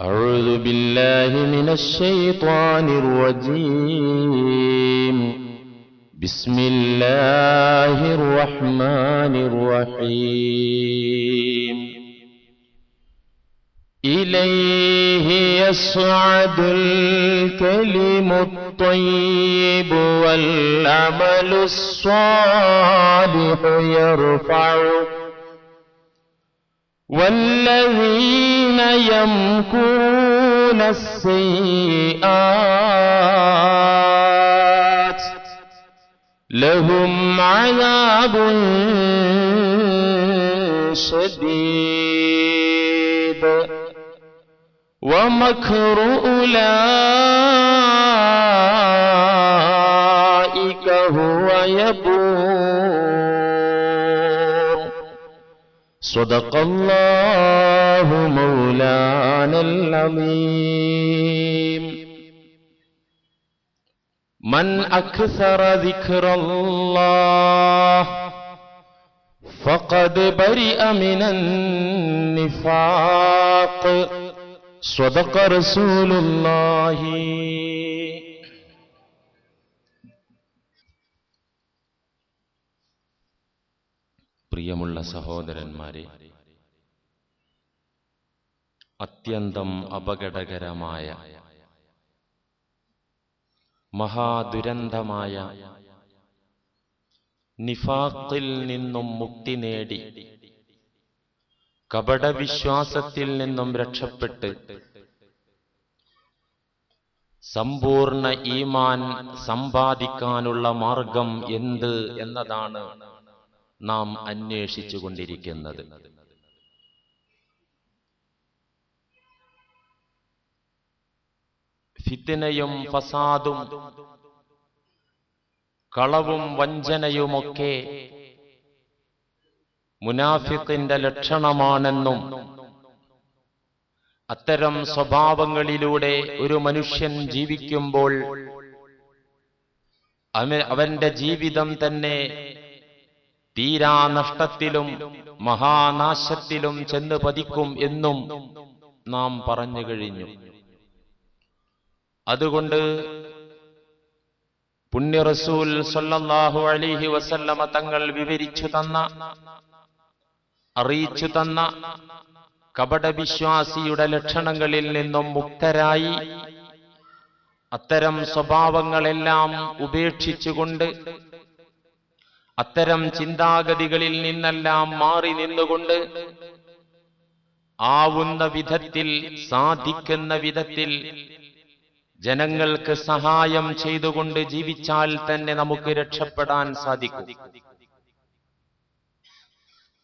أعوذ بالله من الشيطان الرجيم. بسم الله الرحمن الرحيم. إليه يصعد الكلم الطيب والعمل الصالح يرفعه والذين يمكرون السيئات لهم عذاب شديد ومكر أولئك هو يبور صدق الله مولانا العظيم. من أكثر ذكر الله فقد برئ من النفاق. صدق رسول الله. പ്രിയമുള്ള സഹോദരന്മാരെ അത്യന്തം അപകടകരമായ മഹാദുരന്തമായ നിഫാഖിൽ നിന്നും മുക്തി നേടി കപടവിശ്വാസത്തിൽ നിന്നും രക്ഷപ്പെട്ട് സമ്പൂർണ ഈമാൻ സമ്പാദിക്കാനുള്ള മാർഗം എന്ത് എന്നതാണ് നാം അന്വേഷിച്ചു കൊണ്ടിരിക്കുന്നത് ഫിത്തിനയും ഫസാദും കളവും വഞ്ചനയുമൊക്കെ മുനാഫിത്തിന്റെ ലക്ഷണമാണെന്നും അത്തരം സ്വഭാവങ്ങളിലൂടെ ഒരു മനുഷ്യൻ ജീവിക്കുമ്പോൾ അവ- അവന്റെ ജീവിതം തന്നെ തീരാ നഷ്ടത്തിലും മഹാനാശത്തിലും ചെന്ന് പതിക്കും എന്നും നാം പറഞ്ഞു കഴിഞ്ഞു. അതുകൊണ്ട് പുണ്യ റസൂൽ സല്ലല്ലാഹു അലിഹി വസല്ലമ തങ്ങൾ വിവരിച്ചു തന്ന അറിയിച്ചു തന്ന കപടവിശ്വാസിയുടെ ലക്ഷണങ്ങളിൽ നിന്നും മുക്തരായി അത്തരം സ്വഭാവങ്ങളെല്ലാം ഉപേക്ഷിച്ചുകൊണ്ട് അത്തരം ചിന്താഗതികളിൽ നിന്നെല്ലാം മാറി നിന്നുകൊണ്ട് ആവുന്ന വിധത്തിൽ സാധിക്കുന്ന വിധത്തിൽ ജനങ്ങൾക്ക് സഹായം ചെയ്തുകൊണ്ട് ജീവിച്ചാൽ തന്നെ നമുക്ക് രക്ഷപ്പെടാൻ സാധിക്കും.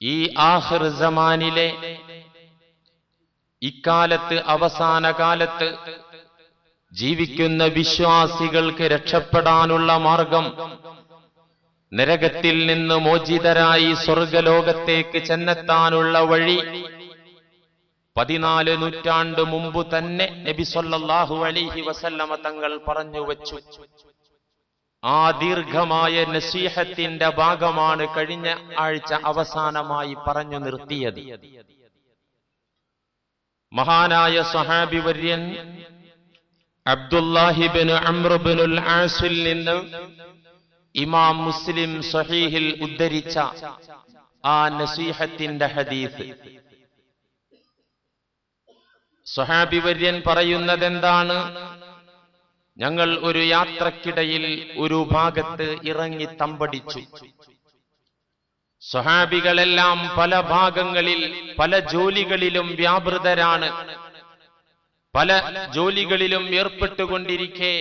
ഈ ആഹിർ സമാനിലെ ഇക്കാലത്ത് അവസാന കാലത്ത് ജീവിക്കുന്ന വിശ്വാസികൾക്ക് രക്ഷപ്പെടാനുള്ള മാർഗം നരകത്തിൽ നിന്ന് മോചിതരായി സ്വർഗലോകത്തേക്ക് ചെന്നെത്താനുള്ള വഴി പതിനാല് നൂറ്റാണ്ട് മുമ്പ് തന്നെ നബി അലിഹി അലൈഹി വസല്ലമ തങ്ങൾ പറഞ്ഞു വച്ചു. ആ ദീർഘമായ നസീഹത്തിന്റെ ഭാഗമാണ് കഴിഞ്ഞ ആഴ്ച അവസാനമായി പറഞ്ഞു നിർത്തിയത്. മഹാനായ സഹാബി വര്യൻ അബ്ദുല്ലാഹിബിന് അമ്രബിനുൽ ആസിൽ നിന്ന് ഇമാം മുസ്ലിം സഹീഹിൽ ഉദ്ധരിച്ച ആ നസീഹത്തിന്റെ ഹദീസ്. സ്വഹാബി വര്യൻ പറയുന്നത് എന്താണ് ഞങ്ങൾ ഒരു യാത്രക്കിടയിൽ ഒരു ഭാഗത്ത് ഇറങ്ങി തമ്പടിച്ചു. സ്വഹാബികളെല്ലാം പല ഭാഗങ്ങളിൽ പല ജോലികളിലും വ്യാപൃതരാണ്. പല ജോലികളിലും ഏർപ്പെട്ടുകൊണ്ടിരിക്കെ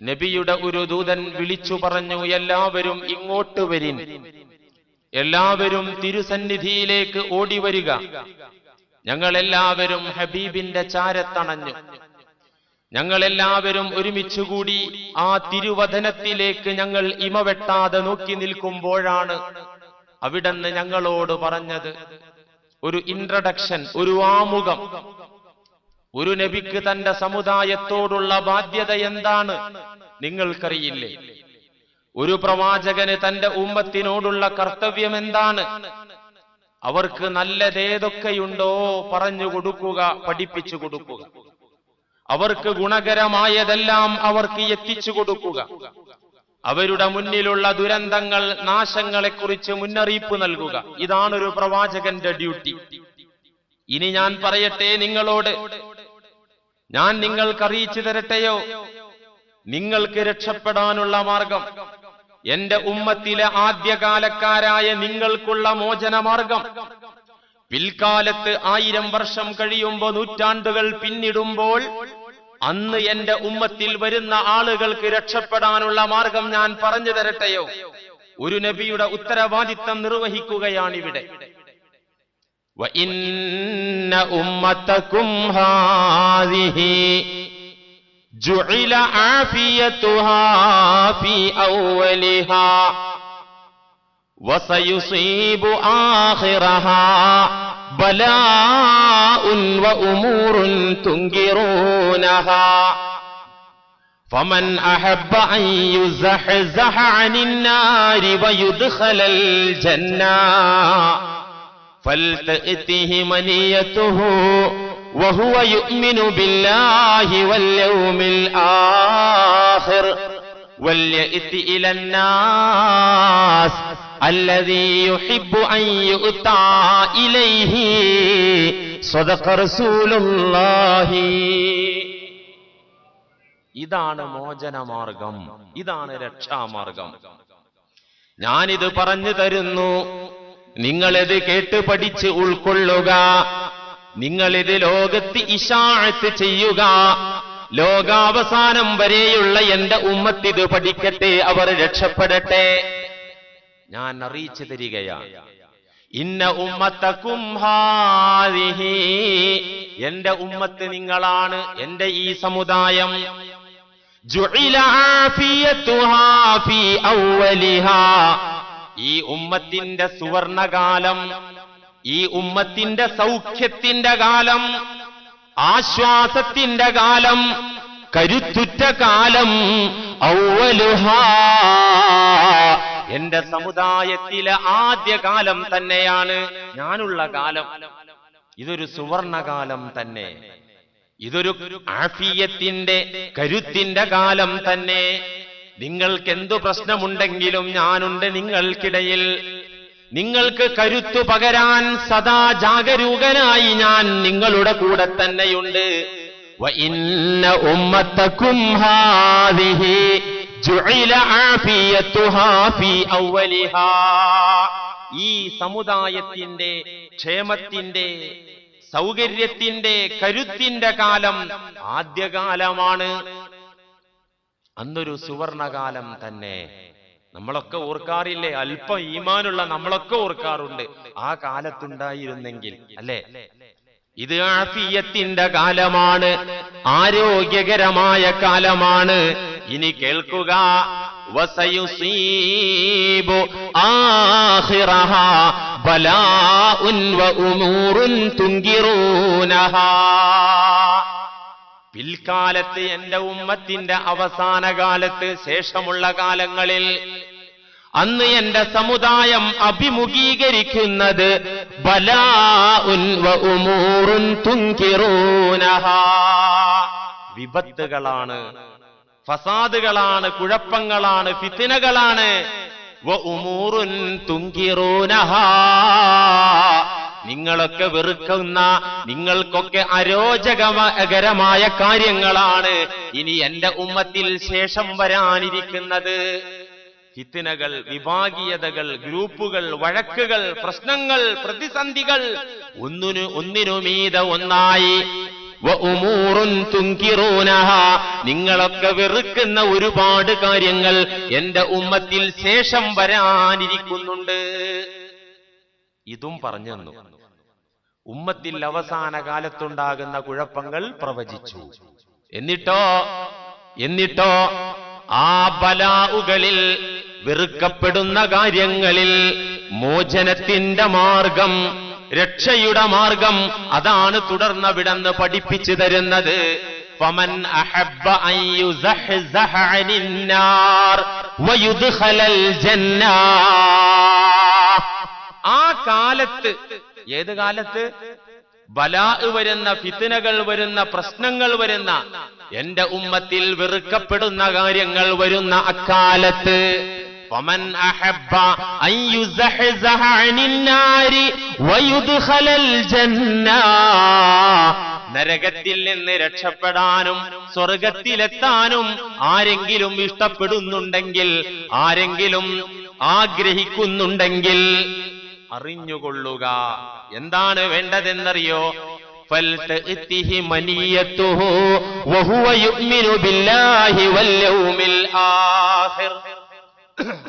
നബിയുടെ ഒരു ദൂതൻ വിളിച്ചു പറഞ്ഞു എല്ലാവരും ഇങ്ങോട്ട് വരിൻ. എല്ലാവരും തിരുസന്നിധിയിലേക്ക് ഓടി വരിക ഞങ്ങളെല്ലാവരും ഹബീബിന്റെ ചാരത്തണഞ്ഞു. ഞങ്ങളെല്ലാവരും ഒരുമിച്ചുകൂടി ആ തിരുവധനത്തിലേക്ക് ഞങ്ങൾ ഇമവെട്ടാതെ നോക്കി നിൽക്കുമ്പോഴാണ് അവിടുന്ന് ഞങ്ങളോട് പറഞ്ഞത്. ഒരു ഇൻട്രഡക്ഷൻ ഒരു ആമുഖം. ഒരു നബിക്ക് തന്റെ സമുദായത്തോടുള്ള ബാധ്യത എന്താണ്? നിങ്ങൾക്കറിയില്ലേ? ഒരു പ്രവാചകന് തന്റെ ഉമ്മത്തിനോടുള്ള കർത്തവ്യം എന്താണ്? അവർക്ക് നല്ലതേതൊക്കെയുണ്ടോ പറഞ്ഞു കൊടുക്കുക പഠിപ്പിച്ചു കൊടുക്കുക. അവർക്ക് ഗുണകരമായതെല്ലാം അവർക്ക് എത്തിച്ചു കൊടുക്കുക. അവരുടെ മുന്നിലുള്ള ദുരന്തങ്ങൾ നാശങ്ങളെക്കുറിച്ച് മുന്നറിയിപ്പ് നൽകുക. ഒരു പ്രവാചകന്റെ ഡ്യൂട്ടി. ഇനി ഞാൻ പറയട്ടെ നിങ്ങളോട് ഞാൻ നിങ്ങൾക്ക് അറിയിച്ചു തരട്ടെയോ? നിങ്ങൾക്ക് രക്ഷപ്പെടാനുള്ള മാർഗം. എന്റെ ഉമ്മത്തിലെ ആദ്യകാലക്കാരായ നിങ്ങൾക്കുള്ള മോചന മാർഗം പിൽക്കാലത്ത് ആയിരം വർഷം കഴിയുമ്പോൾ നൂറ്റാണ്ടുകൾ പിന്നിടുമ്പോൾ അന്ന് എന്റെ ഉമ്മത്തിൽ വരുന്ന ആളുകൾക്ക് രക്ഷപ്പെടാനുള്ള മാർഗം ഞാൻ പറഞ്ഞു തരട്ടെയോ? ഒരു നബിയുടെ ഉത്തരവാദിത്തം നിർവഹിക്കുകയാണിവിടെ. وإن أمتكم هذه جعل عافيتها في أولها وسيصيب آخرها بلاء وأمور تنكرونها فمن أحب أن يزحزح عن النار ويدخل الجنة فلتأته منيته وهو يؤمن بالله واليوم الآخر وليأت إلى الناس الذي يحب أن يؤتى إليه صدق رسول الله ഇതാണ് മോചനമാർഗം ഇതാണ് രക്ഷാമാർഗം ഞാനിത് പറഞ്ഞു തരുന്നു നിങ്ങളിത് കേട്ട് പഠിച്ച് ഉൾക്കൊള്ളുക. നിങ്ങളിത് ലോകത്ത് ഇഷാഴത്ത് ചെയ്യുക. ലോകാവസാനം വരെയുള്ള എന്റെ ഉമ്മത്തിത് പഠിക്കട്ടെ അവർ രക്ഷപ്പെടട്ടെ. ഞാൻ അറിയിച്ചു തരികയാണ് ഇന്ന ഉമ്മത്തക്കും എന്റെ ഉമ്മത്ത് നിങ്ങളാണ് എന്റെ ഈ സമുദായം. ജുഇല ആഫിയത്തുഹാ ഫീ അവ്വലിഹാ. ഈ ഉമ്മത്തിന്റെ സുവർണകാലം ഈ ഉമ്മത്തിന്റെ സൗഖ്യത്തിന്റെ കാലം ആശ്വാസത്തിന്റെ കാലം കരുത്തുറ്റ കാലം എന്റെ സമുദായത്തിലെ ആദ്യ കാലം തന്നെയാണ് ഞാനുള്ള കാലം. ഇതൊരു സുവർണകാലം തന്നെ. ഇതൊരു ആഫിയത്തിന്റെ കരുത്തിന്റെ കാലം തന്നെ. നിങ്ങൾക്കെന്തു പ്രശ്നമുണ്ടെങ്കിലും ഞാനുണ്ട് നിങ്ങൾക്കിടയിൽ. നിങ്ങൾക്ക് കരുത്തു പകരാൻ സദാ ജാഗരൂകനായി ഞാൻ നിങ്ങളുടെ കൂടെ തന്നെയുണ്ട്. ഈ സമുദായത്തിന്റെ ക്ഷേമത്തിന്റെ സൗകര്യത്തിന്റെ കരുത്തിന്റെ കാലം ആദ്യകാലമാണ്. അന്നൊരു സുവർണകാലം തന്നെ. നമ്മളൊക്കെ ഓർക്കാറില്ലേ അല്പം ഈമാനുള്ള നമ്മളൊക്കെ ഓർക്കാറുണ്ട്. ആ കാലത്തുണ്ടായിരുന്നെങ്കിൽ അല്ലേ? ഇത് ആഫിയത്തിന്റെ കാലമാണ് ആരോഗ്യകരമായ കാലമാണ്. ഇനി കേൾക്കുക ബലാ ബലാഉൻ വഉമൂറുൻ തുങ്കിറൂനഹാ. പിൽക്കാലത്ത് എന്റെ ഉമ്മത്തിന്റെ അവസാന കാലത്ത് ശേഷമുള്ള കാലങ്ങളിൽ അന്ന് എന്റെ സമുദായം അഭിമുഖീകരിക്കുന്നത് വിപത്തുകളാണ് ഫസാദുകളാണ് കുഴപ്പങ്ങളാണ് ഫിത്തിനകളാണ്. തുങ്കിറൂനഹാ. നിങ്ങളൊക്കെ വെറുക്കുന്ന നിങ്ങൾക്കൊക്കെ അരോചകരമായ കാര്യങ്ങളാണ് ഇനി എന്റെ ഉമ്മത്തിൽ ശേഷം വരാനിരിക്കുന്നത്. ഫിത്തിനകൾ വിഭാഗീയതകൾ ഗ്രൂപ്പുകൾ വഴക്കുകൾ പ്രശ്നങ്ങൾ പ്രതിസന്ധികൾ ഒന്നിനു ഒന്നിനുമീത ഒന്നായി. നിങ്ങളൊക്കെ വെറുക്കുന്ന ഒരുപാട് കാര്യങ്ങൾ എന്റെ ഉമ്മത്തിൽ ശേഷം വരാനിരിക്കുന്നുണ്ട്. ഇതും പറഞ്ഞു തന്നു. ഉമ്മത്തിൽ അവസാന കാലത്തുണ്ടാകുന്ന കുഴപ്പങ്ങൾ പ്രവചിച്ചു. എന്നിട്ടോ? എന്നിട്ടോ? ആ ബലാവുകളിൽ വെറുക്കപ്പെടുന്ന കാര്യങ്ങളിൽ മോചനത്തിന്റെ മാർഗം രക്ഷയുടെ മാർഗം അതാണ് തുടർന്ന് വിടന്ന് പഠിപ്പിച്ചു തരുന്നത്. ഫമൻ അഹബ്ബ ആ കാലത്ത് ഏത് കാലത്ത് ബലാ വരുന്ന ഫിത്തിനകൾ വരുന്ന പ്രശ്നങ്ങൾ വരുന്ന എന്റെ ഉമ്മത്തിൽ വെറുക്കപ്പെടുന്ന കാര്യങ്ങൾ വരുന്ന അക്കാലത്ത് ومن أحب أن يزحزح عن النار ويدخل الجنة നരകത്തിൽ നിന്ന് രക്ഷപ്പെടാനും സ്വർഗത്തിലെത്താനും ആരെങ്കിലും ഇഷ്ടപ്പെടുന്നുണ്ടെങ്കിൽ ആരെങ്കിലും ആഗ്രഹിക്കുന്നുണ്ടെങ്കിൽ അറിഞ്ഞുകൊള്ളുക. എന്താണ് വേണ്ടതെന്നറിയോ?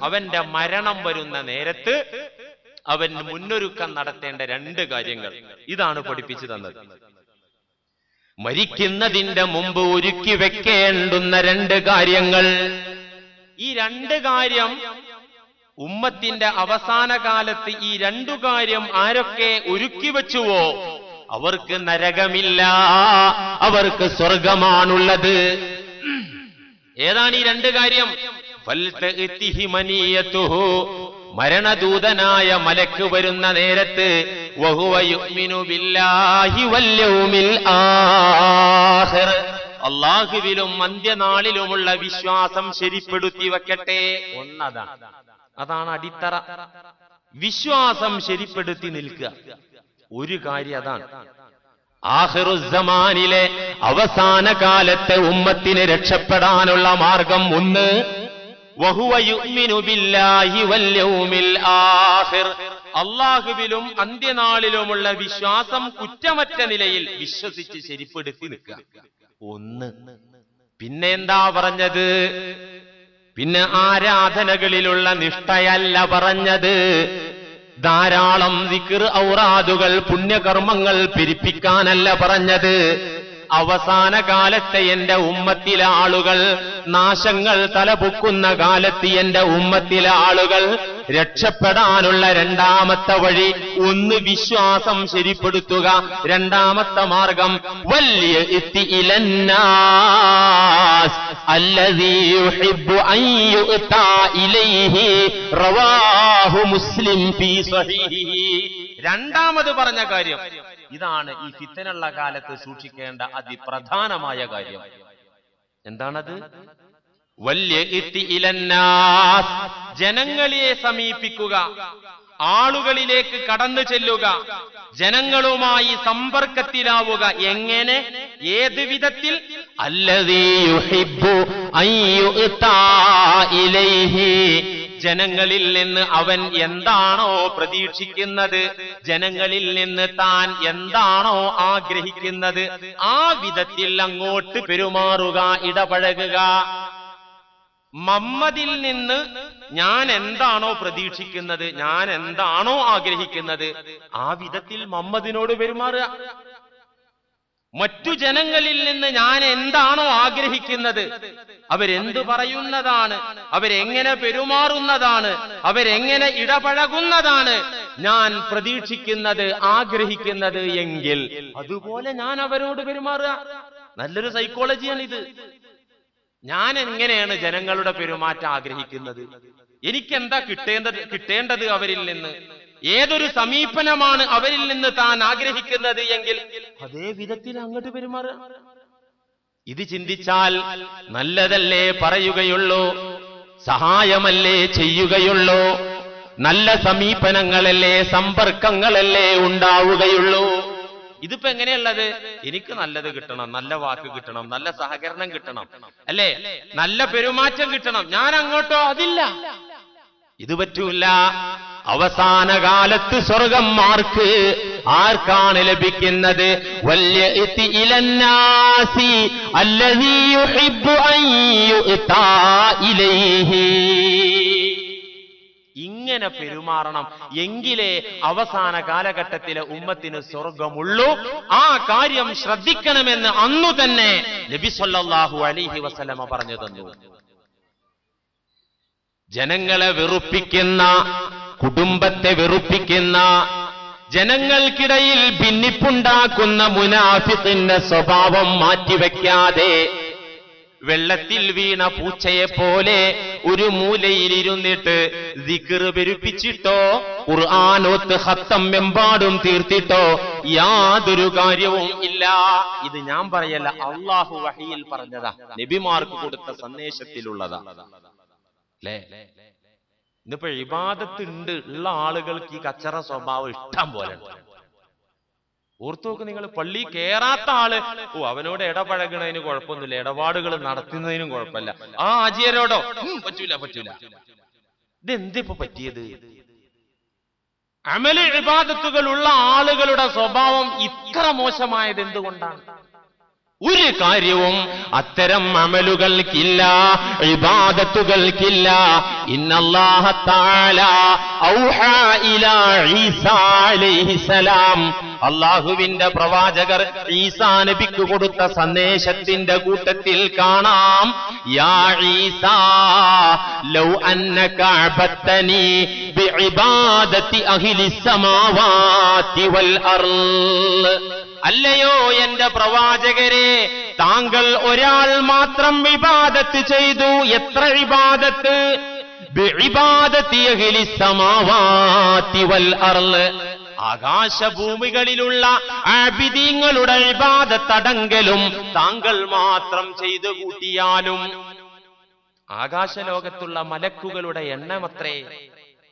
അവന്റെ മരണം വരുന്ന നേരത്ത് അവൻ മുന്നൊരുക്കം നടത്തേണ്ട രണ്ട് കാര്യങ്ങൾ ഇതാണ് പഠിപ്പിച്ചു തന്നത്. മരിക്കുന്നതിന്റെ മുമ്പ് ഒരുക്കി വെക്കേണ്ടുന്ന രണ്ട് കാര്യങ്ങൾ. ഈ രണ്ട് കാര്യം ഉമ്മത്തിന്റെ അവസാന കാലത്ത് ഈ രണ്ടു കാര്യം ആരൊക്കെ ഒരുക്കി വെച്ചുവോ അവർക്ക് നരകമില്ല. അവർക്ക് സ്വർഗമാണുള്ളത്. ഏതാണ് ഈ രണ്ട് കാര്യം. മരണദൂതനായ മലക്ക് വരുന്ന നേരത്ത് അള്ളാഹുവിലും അന്ത്യനാളിലുമുള്ള വിശ്വാസം ശരിപ്പെടുത്തി വെക്കട്ടെ ഒന്നതാണ് അതാണ് അടിത്തറ. വിശ്വാസം ശരിപ്പെടുത്തി നിൽക്കുക. ഒരു കാര്യം അതാണ്. ആഹിറുസമാനിലെ അവസാന കാലത്തെ ഉമ്മത്തിന് രക്ഷപ്പെടാനുള്ള മാർഗം ഒന്ന് അള്ളാഹുവിലും അന്ത്യനാളിലുമുള്ള വിശ്വാസം കുറ്റമറ്റ നിലയിൽ വിശ്വസിച്ച് ശരിപ്പെടുത്തി നിൽക്കുക. ഒന്ന്. പിന്നെന്താ പറഞ്ഞത്? പിന്നെ ആരാധനകളിലുള്ള നിഷ്ഠയല്ല പറഞ്ഞത്. ധാരാളം ദിക്ർ ഔറാദുകൾ പുണ്യകർമ്മങ്ങൾ പിരിപ്പിക്കാനല്ല പറഞ്ഞത്. അവസാന കാലത്തെ എന്റെ ഉമ്മത്തിലെ ആളുകൾ നാശങ്ങൾ തലപൊക്കുന്ന കാലത്ത് എന്റെ ഉമ്മത്തിലെ ആളുകൾ രക്ഷപ്പെടാനുള്ള രണ്ടാമത്തെ വഴി ഒന്ന് വിശ്വാസം ശരിപ്പെടുത്തുക. രണ്ടാമത്തെ മാർഗം വലിയ എത്തി മുസ്ലിം രണ്ടാമത് പറഞ്ഞ കാര്യം ഇതാണ് ഈ ഫിത്തനുള്ള കാലത്ത് സൂക്ഷിക്കേണ്ട അതിപ്രധാനമായ കാര്യം. എന്താണത്? ജനങ്ങളെ സമീപിക്കുക. ആളുകളിലേക്ക് കടന്നു ചെല്ലുക. ജനങ്ങളുമായി സമ്പർക്കത്തിലാവുക എങ്ങനെ? ഏത് വിധത്തിൽ? ജനങ്ങളിൽ നിന്ന് അവൻ എന്താണോ പ്രതീക്ഷിക്കുന്നത്? ജനങ്ങളിൽ നിന്ന് താൻ എന്താണോ ആഗ്രഹിക്കുന്നത്? ആ വിധത്തിൽ അങ്ങോട്ട് പെരുമാറുക ഇടപഴകുക. മമ്മദിൽ നിന്ന് ഞാൻ എന്താണോ പ്രതീക്ഷിക്കുന്നത് ഞാൻ എന്താണോ ആഗ്രഹിക്കുന്നത് ആ വിധത്തിൽ മമ്മദിനോട് പെരുമാറുക. മറ്റു ജനങ്ങളിൽ നിന്ന് ഞാൻ എന്താണോ ആഗ്രഹിക്കുന്നത് അവരെന്ത് പറയുന്നതാണ് അവരെങ്ങനെ പെരുമാറുന്നതാണ് അവരെങ്ങനെ ഇടപഴകുന്നതാണ് ഞാൻ പ്രതീക്ഷിക്കുന്നത് ആഗ്രഹിക്കുന്നത് എങ്കിൽ അതുപോലെ ഞാൻ അവരോട് പെരുമാറുക. നല്ലൊരു സൈക്കോളജിയാണ് ഇത് ഞാൻ എങ്ങനെയാണ് ജനങ്ങളുടെ പെരുമാറ്റം ആഗ്രഹിക്കുന്നത്? എനിക്ക് എന്താ കിട്ടേണ്ടത് കിട്ടേണ്ടത് അവരിൽ നിന്ന്? ഏതൊരു സമീപനമാണ് അവരിൽ നിന്ന് താൻ ആഗ്രഹിക്കുന്നത് എങ്കിൽ അതേ വിധത്തിൽ അങ്ങോട്ട് പെരുമാറുക. ഇത് ചിന്തിച്ചാൽ നല്ലതല്ലേ പറയുകയുള്ളൂ? സഹായമല്ലേ ചെയ്യുകയുള്ളൂ? നല്ല സമീപനങ്ങളല്ലേ സമ്പർക്കങ്ങളല്ലേ ഉണ്ടാവുകയുള്ളൂ? ഇതിപ്പോ എങ്ങനെയുള്ളത്? എനിക്ക് നല്ലത് കിട്ടണം നല്ല വാക്ക് കിട്ടണം നല്ല സഹകരണം കിട്ടണം. അല്ലേ? നല്ല പെരുമാറ്റം കിട്ടണം. ഞാൻ അങ്ങോട്ടോ? അതില്ല. ഇത് പറ്റൂല. അവസാന കാലത്ത് സ്വർഗം മാർക്ക് ആർക്കാണ് ലഭിക്കുന്നത്? വലിയ ഇങ്ങനെ പെരുമാറണം. എങ്കിലേ അവസാന കാലഘട്ടത്തിലെ ഉമ്മത്തിന് സ്വർഗമുള്ളൂ. ആ കാര്യം ശ്രദ്ധിക്കണമെന്ന് അന്നു തന്നെ നബി അലിഹി വസലമ പറഞ്ഞു തന്നു. ജനങ്ങളെ വെറുപ്പിക്കുന്ന കുടുംബത്തെ വെറുപ്പിക്കുന്ന ജനങ്ങൾക്കിടയിൽ ഭിന്നിപ്പുണ്ടാക്കുന്ന മുനാഫിത്തിന്റെ സ്വഭാവം മാറ്റിവെക്കാതെ വെള്ളത്തിൽ വീണ പൂച്ചയെ പോലെ ഒരു മൂലയിലിരുന്നിട്ട് ദിക്ർ പെരുപ്പിച്ചിട്ടോ ഖുർആാനോത്ത് ഹത്തം എമ്പാടും തീർത്തിട്ടോ യാതൊരു കാര്യവും ഇല്ല. ഇത് ഞാൻ പറയല്ല അള്ളാഹു വഹിയിൽ പറഞ്ഞതാ. നബിമാർക്ക് കൊടുത്ത സന്ദേശത്തിലുള്ളതാ. ഇന്നിപ്പോ ഇബാദത്തുണ്ട് ഉള്ള ആളുകൾക്ക് ഈ കച്ചറ സ്വഭാവം ഇഷ്ടം പോലെ ഉണ്ട്. ഓർത്തു നോക്ക് നിങ്ങൾ പള്ളി കേറാത്ത ആൾ. ഓ അവനോട് ഇടപഴകണതിന് കുഴപ്പമൊന്നുമില്ല. ഇടപാടുകൾ നടത്തുന്നതിനും കുഴപ്പമില്ല. ആ ആജിയരോടോ ഉം, പറ്റൂല പറ്റൂല. ഇതെന്തിപ്പോ പറ്റിയത്? അമൽ ഇബാദത്തുകളുള്ള ആളുകളുടെ സ്വഭാവം ഇത്ര മോശമായത് എന്തുകൊണ്ടാണ്? ഒരു കാര്യവും അത്തരം അമലുകൾക്കില്ല ഇബാദത്തുകൾക്കില്ല. ഇന്നല്ലാഹ തആല ഔഹാ ഇലാ ഈസാ അലൈഹിസലാം അള്ളാഹുവിന്റെ പ്രവാചകർ ഈസാ നബിക്ക് കൊടുത്ത സന്ദേശത്തിന്റെ കൂട്ടത്തിൽ കാണാം. യാ ഈസാ ലൗ അന്നക അബത്തനി അഹ്ലി സമാവാതി വൽ അർൾ അല്ലയോ എന്റെ പ്രവാചകരെ താങ്കൾ ഒരാൾ മാത്രം വിവാദത്ത് ചെയ്തു. എത്ര വിവാദത്ത് ആകാശഭൂമികളിലുള്ള ആബിദീങ്ങളുടെ വിവാദത്തടങ്കലും താങ്കൾ മാത്രം ചെയ്തു കൂട്ടിയാലും ആകാശലോകത്തുള്ള മലക്കുകളുടെ എണ്ണമത്രേ.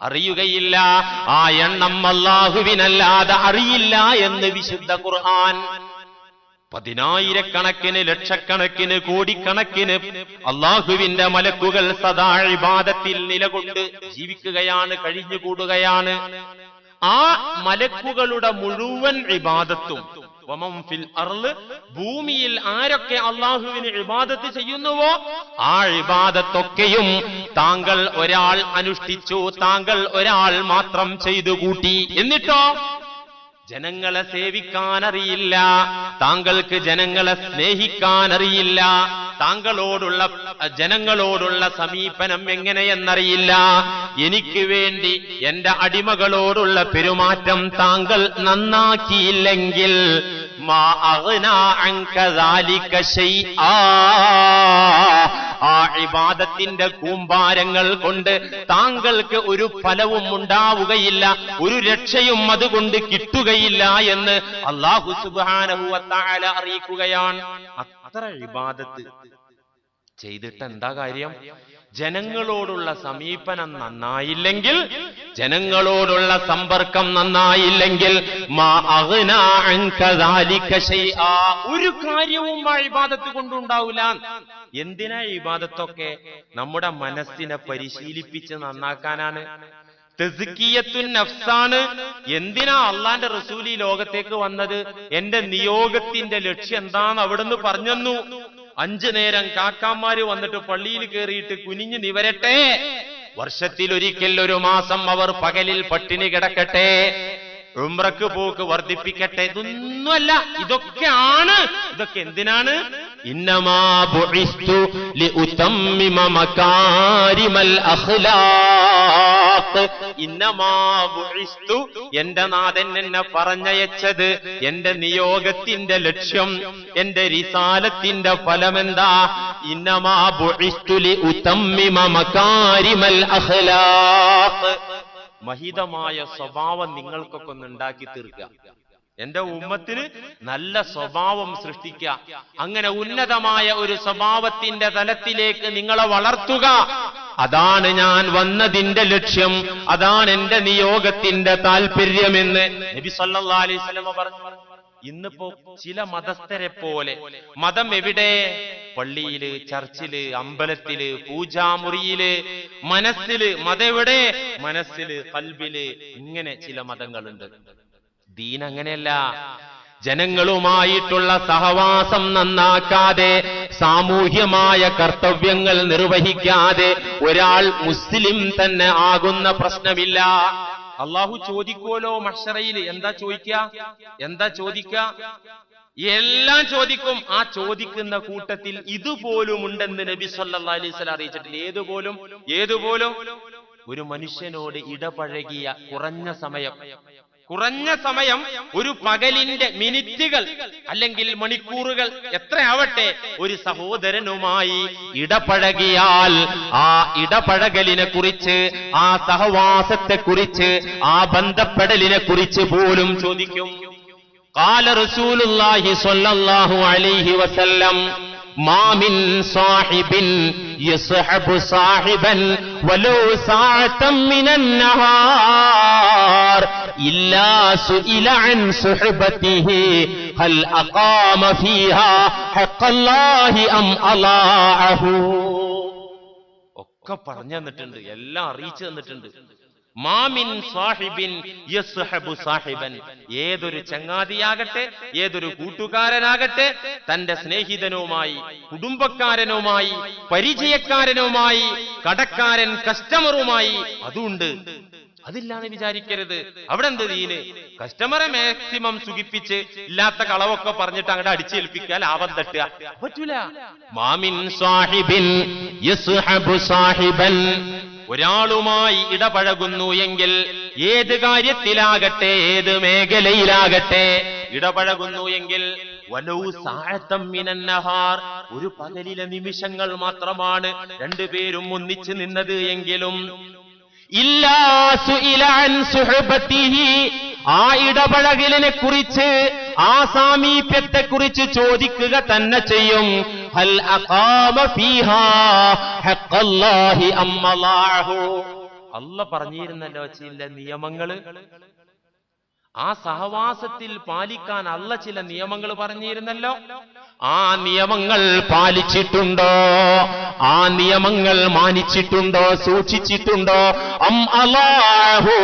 അറിയുകയില്ല. ആ എണ്ണം അള്ളാഹുവിനല്ലാതെ അറിയില്ല എന്ന് വിശുദ്ധ ഖുർആൻ. പതിനായിരക്കണക്കിന് ലക്ഷക്കണക്കിന് കോടിക്കണക്കിന് അള്ളാഹുവിന്റെ മലക്കുകൾ സദാ ഇബാദത്തിൽ നിലകൊണ്ട് ജീവിക്കുകയാണ് കഴിഞ്ഞുകൂടുകയാണ്. ആ മലക്കുകളുടെ മുഴുവൻ ഇബാദത്തും ഫിൽ അർൾ ഭൂമിയിൽ ആരൊക്കെ അള്ളാഹുവിന് ഇബാദത്ത് ചെയ്യുന്നുവോ ആ ഇബാദത്തൊക്കെയും താങ്കൾ ഒരാൾ അനുഷ്ഠിച്ചു താങ്കൾ ഒരാൾ മാത്രം ചെയ്തു കൂട്ടി. എന്നിട്ടോ? ജനങ്ങളെ സേവിക്കാനറിയില്ല താങ്കൾക്ക് ജനങ്ങളെ സ്നേഹിക്കാൻ അറിയില്ല താങ്കളോടുള്ള ജനങ്ങളോടുള്ള സമീപനം എങ്ങനെയെന്നറിയില്ല എനിക്ക് വേണ്ടി എന്റെ അടിമകളോടുള്ള പെരുമാറ്റം താങ്കൾ നന്നാക്കിയില്ലെങ്കിൽ. ആ കൂമ്പാരങ്ങൾ കൊണ്ട് താങ്കൾക്ക് ഒരു ഫലവും ഉണ്ടാവുകയില്ല ഒരു രക്ഷയും അതുകൊണ്ട് കിട്ടുകയില്ല എന്ന് അള്ളാഹു സുബ്ഹാനഹു വതആല അറിയിക്കുകയാണ് അത്ര ഇബാദത്ത് ചെയ്തിട്ട് എന്താ കാര്യം? ജനങ്ങളോടുള്ള സമീപനം നന്നായില്ലെങ്കിൽ ജനങ്ങളോടുള്ള സമ്പർക്കം നന്നായില്ലെങ്കിൽ. ഒരു കാര്യവും ആ ഇബാദത്ത് കൊണ്ടുണ്ടാവില്ല. എന്തിനാ ഇബാദത്തൊക്കെ നമ്മുടെ മനസ്സിനെ പരിശീലിപ്പിച്ച് നന്നാക്കാനാണ്? തെസിക്കിയത്തുൻ നഫ്സാണ്. എന്തിനാ അള്ളാന്റെ റസൂലി ലോകത്തേക്ക് വന്നത്? എന്റെ നിയോഗത്തിന്റെ ലക്ഷ്യം എന്താന്ന് അവിടുന്ന് പറഞ്ഞെന്നു അഞ്ചു നേരം കാക്കാമാര് വന്നിട്ട് പള്ളിയിൽ കയറിയിട്ട് കുനിഞ്ഞു നിവരട്ടെ. വർഷത്തിൽ ഒരിക്കൽ ഒരു മാസം അവർ പകലിൽ പട്ടിണി കിടക്കട്ടെ. ഉംറക്ക് പോക്ക് വർദ്ധിപ്പിക്കട്ടെ ഇതൊന്നുമല്ല ഇതൊക്കെയാണ്. ഇതൊക്കെ എന്തിനാണ്? എന്റെ നാഥൻ എന്നെ പറഞ്ഞയച്ചത് എന്റെ നിയോഗത്തിന്റെ ലക്ഷ്യം എന്റെ റിസാലത്തിന്റെ ഫലമെന്താ? ഇന്നമാ മഹിതമായ സ്വഭാവം നിങ്ങൾക്കൊക്കെ ഒന്ന് ഉണ്ടാക്കി തീർക്കുക. എന്റെ ഉമ്മത്തിന് നല്ല സ്വഭാവം സൃഷ്ടിക്കുക. അങ്ങനെ ഉന്നതമായ ഒരു സ്വഭാവത്തിന്റെ തലത്തിലേക്ക് നിങ്ങളെ വളർത്തുക. അതാണ് ഞാൻ വന്നതിന്റെ ലക്ഷ്യം. അതാണ് എന്റെ നിയോഗത്തിന്റെ താല്പര്യമെന്ന് നബി സല്ലാ അലൈഹി പറഞ്ഞു. ഇന്നിപ്പോ ചില മതസ്ഥരെ പോലെ മതം എവിടെ? പള്ളിയിൽ ചർച്ചിൽ അമ്പലത്തിൽ പൂജാമുറിയിൽ മനസ്സിൽ മതെവിടെ മനസ്സിൽ കൽബിൽ ഇങ്ങനെ ചില മതങ്ങളുണ്ട്. ദീൻ അങ്ങനെയല്ല. ജനങ്ങളുമായിട്ടുള്ള സഹവാസം നന്നാക്കാതെ സാമൂഹ്യമായ കർത്തവ്യങ്ങൾ നിർവഹിക്കാതെ ഒരാൾ മുസ്ലിം തന്നെ ആകുന്ന പ്രശ്നമില്ല. അള്ളാഹു ചോദിക്കുമല്ലോ മഷറയിൽ എന്താ ചോദിക്ക? എന്താ ചോദിക്ക? എല്ലാം ചോദിക്കും. ആ ചോദിക്കുന്ന കൂട്ടത്തിൽ ഇതുപോലും ഉണ്ടെന്ന് നബി സല്ലാ വസല്ലം അറിയിച്ചിട്ടില്ല. ഏതുപോലും? ഏതുപോലും? ഒരു മനുഷ്യനോട് ഇടപഴകിയ കുറഞ്ഞ സമയം. കുറഞ്ഞ സമയം ഒരു പകലിന്റെ മിനിറ്റുകൾ അല്ലെങ്കിൽ മണിക്കൂറുകൾ എത്രയാവട്ടെ ഒരു സഹോദരനുമായി ഇടപഴകിയാൽ ആ ഇടപഴകലിനെ കുറിച്ച് ആ സഹവാസത്തെ കുറിച്ച് ആ ബന്ധപ്പെടലിനെ കുറിച്ച് പോലും ചോദിക്കും قال رسول الله صلى الله عليه وسلم ما من صاحب يصحب صاحبا ولو ساعة من النهار إلا سئل عن صحبته هل أقام فيها حق الله أم أضاعه ഒക്കെ പറഞ്ഞു തന്നിട്ടുണ്ട് എല്ലാം അറിയിച്ചു തന്നിട്ടുണ്ട് മാമിൻ സാഹിബിൻ യസ്ഹബു സാഹിബൻ ഏതൊരു ചങ്ങാതിയാകട്ടെ ഏതൊരു കൂട്ടുകാരനാകട്ടെ തന്റെ സ്നേഹിതനുമായി കുടുംബക്കാരനുമായി പരിചയക്കാരനുമായി കടക്കാരൻ കസ്റ്റമറുമായി അതുണ്ട് അതില്ലാന്ന് വിചാരിക്കരുത്. അവിടെ എന്ത് ദീന്? കസ്റ്റമറെ മാക്സിമം സുഖിപ്പിച്ച് ഇല്ലാത്ത കളവൊക്കെ പറഞ്ഞിട്ട് അങ്ങോട്ട് അടിച്ചേൽപ്പിക്കുക ലാഭം തട്ടുക. പറ്റൂല. മാമിൻ സാഹിബിൻ സാഹിബൻ ഒരാളുമായി ഇടപഴകുന്നു എങ്കിൽ ഏത് കാര്യത്തിലാകട്ടെ ഏത് മേഖലയിലാകട്ടെ? ഇടപഴകുന്നു എങ്കിൽ ഒരു പകലിലെ നിമിഷങ്ങൾ മാത്രമാണ് രണ്ടുപേരും ഒന്നിച്ചു നിന്നത് എങ്കിലും ആ ഇടപഴകലിനെ കുറിച്ച് ആ സാമീപ്യത്തെ കുറിച്ച് ചോദിക്കുക തന്നെ ചെയ്യും. ഹൽ അല്ല പറഞ്ഞിരുന്നല്ലോ ചില നിയമങ്ങൾ. ആ സഹവാസത്തിൽ പാലിക്കാൻ അല്ല ചില നിയമങ്ങൾ പറഞ്ഞിരുന്നല്ലോ. ആ നിയമങ്ങൾ പാലിച്ചിട്ടുണ്ടോ? ആ നിയമങ്ങൾ മാനിച്ചിട്ടുണ്ടോ? സൂക്ഷിച്ചിട്ടുണ്ടോ? അം അല്ലാഹു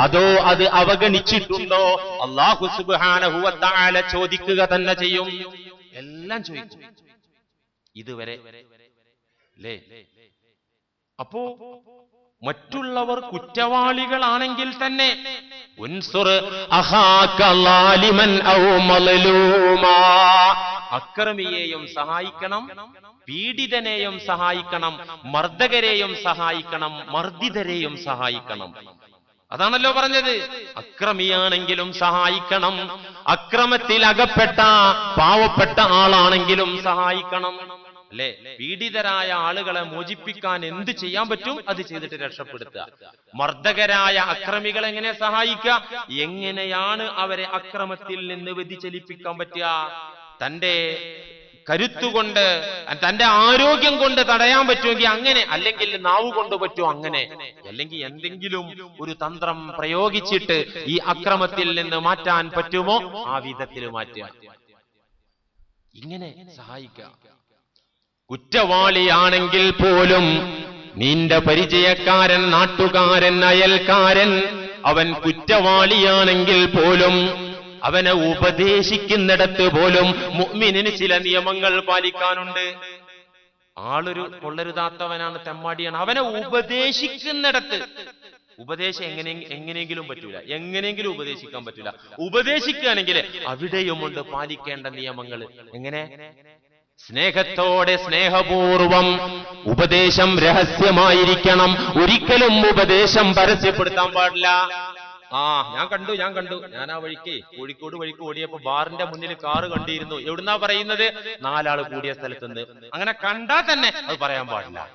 അതോ അത് അവഗണിച്ചിട്ടുണ്ടോ? അള്ളാഹു സുബാനഹുവത്താല ചോദിക്കുക തന്നെ ചെയ്യും. എല്ലാം ചോദിക്കും. ഇതുവരെ. അപ്പോ മറ്റുള്ളവർ കുറ്റവാളികളാണെങ്കിൽ തന്നെ. അക്രമിയെയും സഹായിക്കണം പീഡിതനെയും സഹായിക്കണം മർദ്ദകരെയും സഹായിക്കണം മർദ്ദിതരെയും സഹായിക്കണം. അതാണല്ലോ പറഞ്ഞത്. അക്രമിയാണെങ്കിലും സഹായിക്കണം. അക്രമത്തിൽ അകപ്പെട്ട പാവപ്പെട്ട ആളാണെങ്കിലും സഹായിക്കണം. അല്ലെ? പീഡിതരായ ആളുകളെ മോചിപ്പിക്കാൻ എന്ത് ചെയ്യാൻ പറ്റും? അത് ചെയ്തിട്ട് രക്ഷപ്പെടുത്തുക. മർദ്ദകരായ അക്രമികൾ എങ്ങനെ സഹായിക്കുക? എങ്ങനെയാണ് അവരെ അക്രമത്തിൽ നിന്ന് വ്യതിചലിപ്പിക്കാൻ പറ്റുക? തന്റെ കരുത്തുകൊണ്ട് തന്റെ ആരോഗ്യം കൊണ്ട് തടയാൻ പറ്റുമെങ്കിൽ അങ്ങനെ അല്ലെങ്കിൽ നാവ് കൊണ്ട് പറ്റുമോ അങ്ങനെ? അല്ലെങ്കിൽ എന്തെങ്കിലും ഒരു തന്ത്രം പ്രയോഗിച്ചിട്ട് ഈ അക്രമത്തിൽ നിന്ന് മാറ്റാൻ പറ്റുമോ? ആ വിധത്തിൽ മാറ്റുക. ഇങ്ങനെ സഹായിക്കുക. കുറ്റവാളിയാണെങ്കിൽ പോലും നിന്റെ പരിചയക്കാരൻ നാട്ടുകാരൻ അയൽക്കാരൻ അവൻ കുറ്റവാളിയാണെങ്കിൽ പോലും അവനെ ഉപദേശിക്കുന്നിടത്ത് പോലും മുഅ്മിനിന് ചില നിയമങ്ങൾ പാലിക്കാനുണ്ട്. ആളൊരു കൊള്ളരുതാത്തവനാണ് തെമ്മാടിയാണ്. അവനെ ഉപദേശിക്കുന്നിടത്ത്. ഉപദേശം എങ്ങനെ എങ്ങനെയെങ്കിലും പറ്റൂല. എങ്ങനെയെങ്കിലും ഉപദേശിക്കാൻ പറ്റൂല. ഉപദേശിക്കുകയാണെങ്കിൽ അവിടെയുമുണ്ട് പാലിക്കേണ്ട നിയമങ്ങൾ. എങ്ങനെ? സ്നേഹത്തോടെ സ്നേഹപൂർവം ഉപദേശം രഹസ്യമായിരിക്കണം. ഒരിക്കലും ഉപദേശം പരസ്യപ്പെടുത്താൻ പാടില്ല. ആ ഞാൻ കണ്ടു ഞാൻ കണ്ടു. ഞാൻ ആ വഴിക്ക് കോഴിക്കോട് വഴിക്ക് ഓടിയപ്പോ ബാറിന്റെ മുന്നിൽ കാറ് കണ്ടിരുന്നു. എവിടുന്നാ പറയുന്നത്? നാലാൾ കൂടിയ സ്ഥലത്തുനിന്ന്. അങ്ങനെ കണ്ടാൽ തന്നെ അത് പറയാൻ പാടില്ല.